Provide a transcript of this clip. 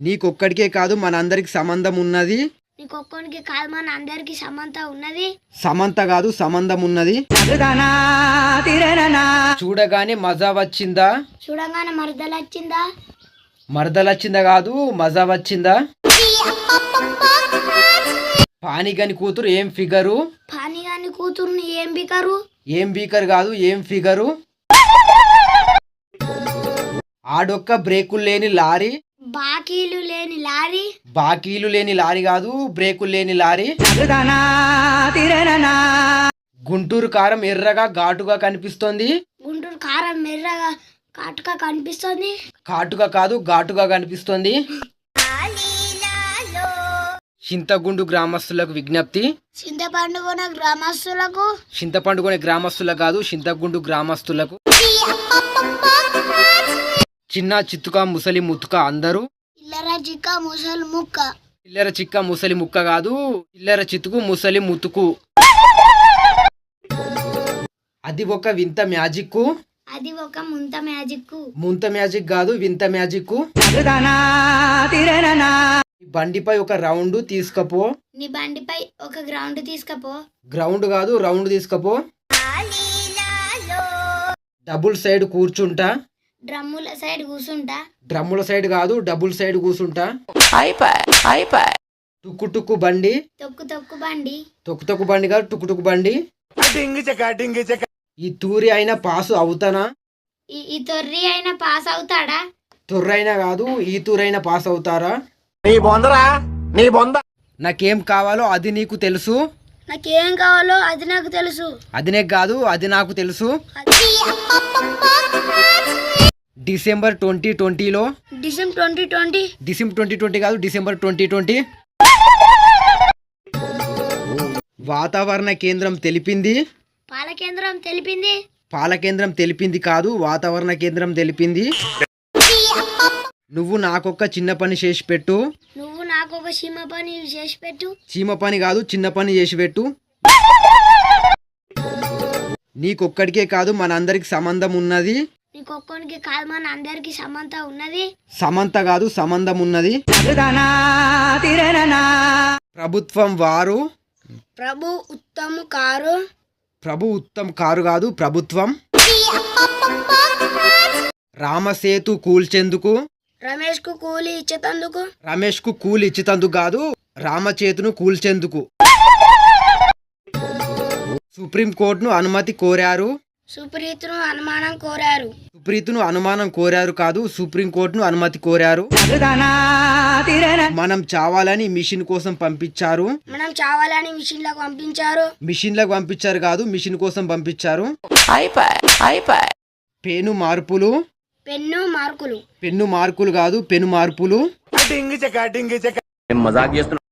నీకొక్కడికే కాదు మనందరికి సంబంధం ఉన్నది. నీకొక్కనికి కాదు మన అందరికి సమంత ఉన్నది. సమంత కాదు సంబంధం ఉన్నది. చూడగానే మజా వచ్చిందా? చూడంగానే మరదలు వచ్చిందా? మరదలొచ్చిందా కాదు మజా వచ్చిందా? పానిగని కూతురు ఏం ఫిగరు? పాని గాని కూతుర్ని ఏం బికరు ఏం బీకర్ కాదు ఏం ఫిగరు? ఆడొక్క బ్రేకులు లేని లారీ. బాకీలు లేని లారీ? బాకీలు లేని లారీ కాదు బ్రేకులు లేని లారీ. గుంటూరు కారం ఎర్రగా ఘాటుగా కనిపిస్తోంది. గుంటూరు కారం మెర్రగా కాటుగా కనిపిస్తుంది? ఘాటుగా కాదు ఘాటుగా కనిపిస్తోంది. చింతగుండు గ్రామస్తులకు విజ్ఞప్తి. చింతపండు కొన గ్రామస్తులకు? చింతపండు కొనే గ్రామస్తులకు కాదు చింతగుండు గ్రామస్తులకు. చిన్న చిత్తుక ముసలి ముతుక అందరూ. ఇల్లర చిక్క ముసలు ముక్క. చిల్లర చిక్క ముసలి ముక్క కాదు చిల్లర చితుకు ముసలి ముతుకు అది ఒక వింత మ్యాజిక్ అది ఒక ముంత మ్యాజిక్ ముంత మ్యాజిక్ కాదు వింత మ్యాజిక్ బండిపై ఒక రౌండ్ తీసుకపో. నీ బండిపై ఒక గ్రౌండ్ తీసుకపో. గ్రౌండ్ కాదు రౌండ్ తీసుకపో. డబుల్ సైడ్ కూర్చుంటా. డ్రమ్ముల సైడ్ కూర్చుంటా డ్రమ్ముల సైడ్ కాదు డబుల్ సైడ్ కూర్చుంటా టుక్కు టుక్కు బండి. తొక్కు తొక్కు బండి. తొక్కు తొక్కు బండి కాదు టుక్కు టుక్కు బండి. ఈ తూరి అయినా పాసు అవుతానా? ఈ ఈ తొర్రి అయినా పాస్ అవుతాడా? తొర్రైనా కాదు ఈ తూరైనా పాస్ అవుతారా? నీ బొందరా? నీ బొంద నాకేం కావాలో అది నీకు తెలుసు. నాకేం కావాలో అది నాకు తెలుసు. అది నీకు కాదు అది నాకు తెలుసు. డిసెంబర్ ట్వంటీ ట్వంటీలో December twenty twenty. December twenty twenty కాదు డిసెంబర్ ట్వంటీ ట్వంటీ వాతావరణ కేంద్రం తెలిపింది? పాల కేంద్రం తెలిపింది. పాల కేంద్రం తెలిపింది కాదు వాతావరణ కేంద్రం తెలిపింది. నువ్వు నాకొక్క చిన్న పని చేసి పెట్టు. నువ్వు నాకు ఒక సీమ పని చేసి పెట్టు. చీమ పని కాదు చిన్న పని చేసి పెట్టు. నీకొక్కడికే కాదు మనందరికి సంబంధం ఉన్నది. నీకొక్కనికి కాదు మన అందరికి సమంత ఉన్నది. సమంత కాదు సంబంధం ఉన్నది. ప్రభుత్వం వారు? ప్రభు ఉత్తమ్ కారు. ప్రభు ఉత్తమ్ కారు కాదు ప్రభుత్వం. రామసేతు కూల్చేందుకు? రమేష్కు కూలి ఇచ్చేతందుకు. రమేష్కు కూలి ఇచ్చితందుకు కాదు రామచేతును కూల్చేందుకు. సుప్రీం కోర్టును అనుమతి కోరారు? సుప్రీత్ను అనుమానం కోరారు. సుప్రీతును అనుమానం కోరారు కాదు సుప్రీం కోర్టును అనుమతి కోరారు. మనం చావాలని మిషన్ కోసం పంపించారు. మనం చావాలని మిషన్లకు పంపించారు. మిషన్లకు పంపించారు కాదు మిషన్ కోసం పంపించారు. పెను మార్పులు? పెన్ను మార్కులు పెన్ను మార్కులు కాదు పెను మార్పులు. మజాక్ చేస్తున్నా